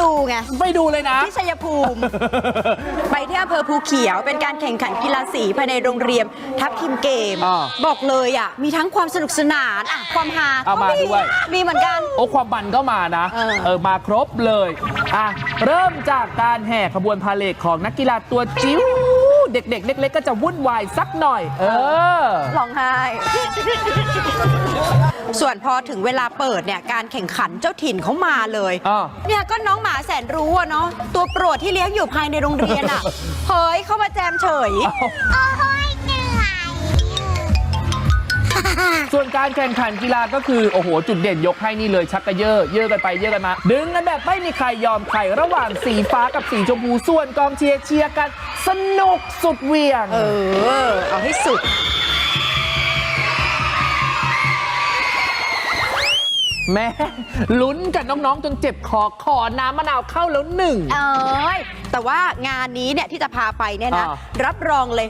ดูไงไปดูเลยนะ ที่ชัยภูมิ ไปที่อำเภอภูเขียว เป็นการแข่งขันกีฬาสีภายในโรงเรียนทัพทีมเกม อ่าบอกเลยอะ มีทั้งความสนุกสนานอะความฮาเอามาก็ด้วย มีเหมือนกัน โอ้ความมันก็มานะเออเออ มาครบเลยอะเริ่มจากการแห่ขบวนพาเลทของนักกีฬาตัวจิ๋ว เด็กๆ เล็กๆก็จะวุ่นวายสักหน่อย เออ ร้องไห้ ส่วนพอถึงเวลาเปิดเนี่ยการแข่งขันเจ้าถิ่นเขามาเลยอ่าเนี่ยก็น้องหมาแสนรู้อะเนาะตัวโปรดที่เลี้ยงอยู่ภายในโรงเรียนอะเฮ้ยเข้ามาแจมเฉย ส่วนการแข่งขันกีฬาก็คือโอ้โหจุดเด่นยกให้นี่เลยชักกระเยอะเยอะกันไปเยอะกันมา ดึงกันแบบไม่มีใครยอมใครระหว่างสีฟ้ากับสีชมพูส่วนกองเชียร์เชียร์กัน สนุกสุดเหวียง เออ เอาให้สุด แม่ลุ้นกับน้องๆ จนเจ็บคอขอน้ำมะนาวเข้าแล้วหนึ่ง เอ้ยแต่ว่างานนี้เนี่ยที่จะพาไปเนี่ยนะ อ่า รับรองเลย